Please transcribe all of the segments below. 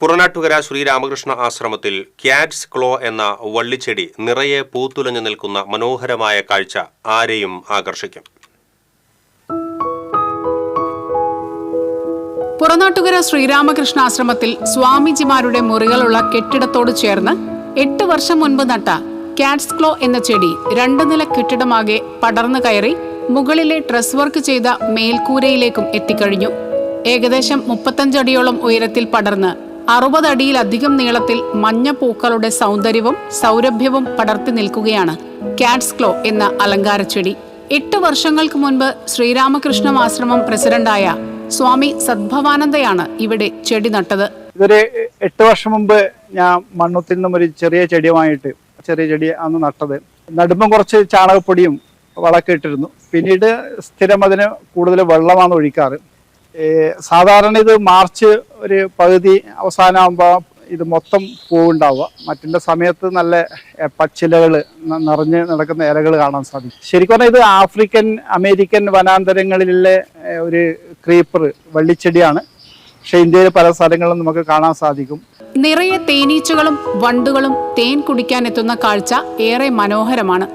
പുറനാട്ടുകര ശ്രീരാമകൃഷ്ണ ആശ്രമത്തിൽ ക്യാറ്റ്സ് ക്ലോ എന്ന വള്ളിച്ചെടി നിറയെ പൂത്തുലഞ്ഞു നിൽക്കുന്ന മനോഹരമായ കാഴ്ച ആരെയും ആകർഷിക്കും. പുറനാട്ടുകര ശ്രീരാമകൃഷ്ണ ആശ്രമത്തിൽ സ്വാമിജിമാരുടെ മുറികളുള്ള കെട്ടിടത്തോട് ചേർന്ന് എട്ട് വർഷം മുൻപ് നട്ട കാറ്റ്സ് ക്ലോ എന്ന ചെടി രണ്ട് നില കെട്ടിടമാകെ പടർന്നു കയറി മുകളിലെ ഡ്രസ് വർക്ക് ചെയ്ത മേൽക്കൂരയിലേക്കും എത്തിക്കഴിഞ്ഞു. ഏകദേശം മുപ്പത്തഞ്ചടിയോളം ഉയരത്തിൽ പടർന്ന് അറുപതടിയിലധികം നീളത്തിൽ മഞ്ഞ പൂക്കളുടെ സൗന്ദര്യവും സൗരഭ്യവും പടർത്തി നിൽക്കുകയാണ് കാറ്റ്സ് ക്ലോ എന്ന അലങ്കാരച്ചെടി. എട്ട് വർഷങ്ങൾക്ക് മുൻപ് ശ്രീരാമകൃഷ്ണ ആശ്രമം പ്രസിഡന്റായ സ്വാമി സദ്ഭവാനന്ദയാണ് ഇവിടെ ചെടി നട്ടത്. ഇതൊരു എട്ട് വർഷം മുമ്പ് ഞാൻ മണ്ണുത്തിൽ നിന്നും ഒരു ചെറിയ ചെടിയുമായിട്ട് ചെറിയ ചെടി അന്ന് നട്ടത്. നടുമ്പം കുറച്ച് ചാണകപ്പൊടിയും വളമൊക്കെ ഇട്ടിരുന്നു. പിന്നീട് സ്ഥിരം അതിന് കൂടുതൽ വെള്ളമാണ് ഒഴിക്കാറ്. സാധാരണ ഇത് മാർച്ച് ഒരു പകുതി അവസാനമാകുമ്പോൾ ഇത് മൊത്തം പൂവുണ്ടാവുക. മറ്റുള്ള സമയത്ത് നല്ല പച്ചിലകൾ നിറഞ്ഞ് നടക്കുന്ന ഇലകൾ കാണാൻ സാധിക്കും. ശരിക്കും പറഞ്ഞാൽ ഇത് ആഫ്രിക്കൻ അമേരിക്കൻ വനാന്തരങ്ങളിലെ ഒരു ക്രീപ്പർ വള്ളിച്ചെടിയാണ്. പക്ഷെ ഇന്ത്യയിലെ പല സ്ഥലങ്ങളിലും നമുക്ക് കാണാൻ സാധിക്കും. നിറയെ തേനീച്ചകളും വണ്ടുകളും തേൻ കുടിക്കാൻ എത്തുന്ന കാഴ്ച ഏറെ മനോഹരമാണ്.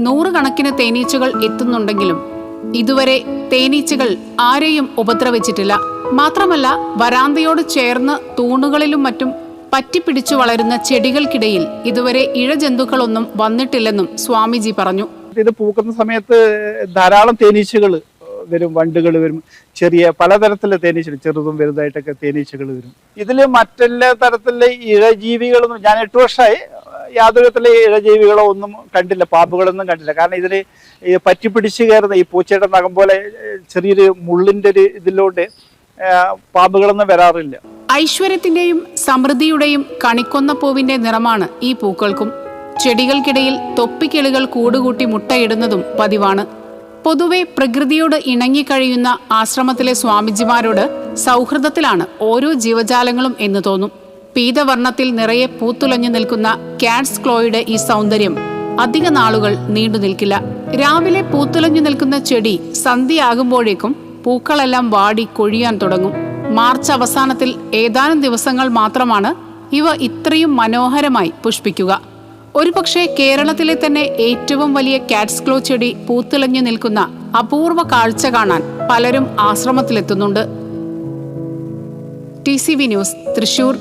നൂറുകണക്കിന് തേനീച്ചകൾ എത്തുന്നുണ്ടെങ്കിലും ഇതുവരെ തേനീച്ചകൾ ആരെയും ഉപദ്രവിച്ചിട്ടില്ല. മാത്രമല്ല വരാന്തയോട് ചേർന്ന് തൂണുകളിലും മറ്റും പറ്റിപ്പിടിച്ചു വളരുന്ന ചെടികൾക്കിടയിൽ ഇതുവരെ ഇഴജന്തുക്കളൊന്നും വന്നിട്ടില്ലെന്നും സ്വാമിജി പറഞ്ഞു. ഇത് പൂക്കുന്ന സമയത്ത് ധാരാളം തേനീച്ചകൾ വരും വണ്ടുകൾ വരും. ചെറിയ പലതരത്തിലെ തേനീച്ചകൾ ചെറുതും വലുതായിട്ടൊക്കെ തേനീച്ചകൾ വരും. ഇതിൽ മറ്റെല്ലാ തരത്തിലെ ഇഴജീവികളൊന്നും ഞാൻ എട്ട് വർഷമായി യാതൊരു വിധത്തിലെ ഇഴജീവികളോ ഒന്നും കണ്ടില്ല പാമ്പുകളൊന്നും കണ്ടില്ല. കാരണം ഇതിൽ പറ്റി പറ്റിപ്പിടിച്ച് കയറുന്ന ഈ പൂച്ചയുടെ നഖം പോലെ ചെറിയൊരു മുള്ളിന്റെ ഒരു ഇതിലോട്ട് പാമ്പുകളൊന്നും വരാറില്ല. ഐശ്വര്യത്തിന്റെയും സമൃദ്ധിയുടെയും കണിക്കൊന്ന പൂവിന്റെ നിറമാണ് ഈ പൂക്കൾക്കും. ചെടികൾക്കിടയിൽ തൊപ്പിക്കിളികൾ കൂടുകൂട്ടി മുട്ടയിടുന്നതും പതിവാണ്. പൊതുവെ പ്രകൃതിയോട് ഇണങ്ങിക്കഴിയുന്ന ആശ്രമത്തിലെ സ്വാമിജിമാരോട് സൗഹൃദത്തിലാണ് ഓരോ ജീവജാലങ്ങളും എന്ന് തോന്നും. പീതവർണത്തിൽ നിറയെ പൂത്തുലഞ്ഞു നിൽക്കുന്ന കാറ്റ്സ് ക്ലോയുടെ ഈ സൗന്ദര്യം അധിക നാളുകൾ നീണ്ടു നിൽക്കില്ല. രാവിലെ പൂത്തുലഞ്ഞു നിൽക്കുന്ന ചെടി സന്ധ്യയാകുമ്പോഴേക്കും പൂക്കളെല്ലാം വാടി കൊഴിയാൻ തുടങ്ങും. മാർച്ച് അവസാനത്തിൽ ഏതാനും ദിവസങ്ങൾ മാത്രമാണ് ഇവ ഇത്രയും മനോഹരമായി പുഷ്പിക്കുക. ഒരുപക്ഷെ കേരളത്തിലെ തന്നെ ഏറ്റവും വലിയ കാറ്റ്സ് ക്ലോ ചെടി പൂത്തിളഞ്ഞു നിൽക്കുന്ന അപൂർവ കാഴ്ച കാണാൻ പലരും ആശ്രമത്തിലെത്തുന്നുണ്ട്. T C V news Thrissur.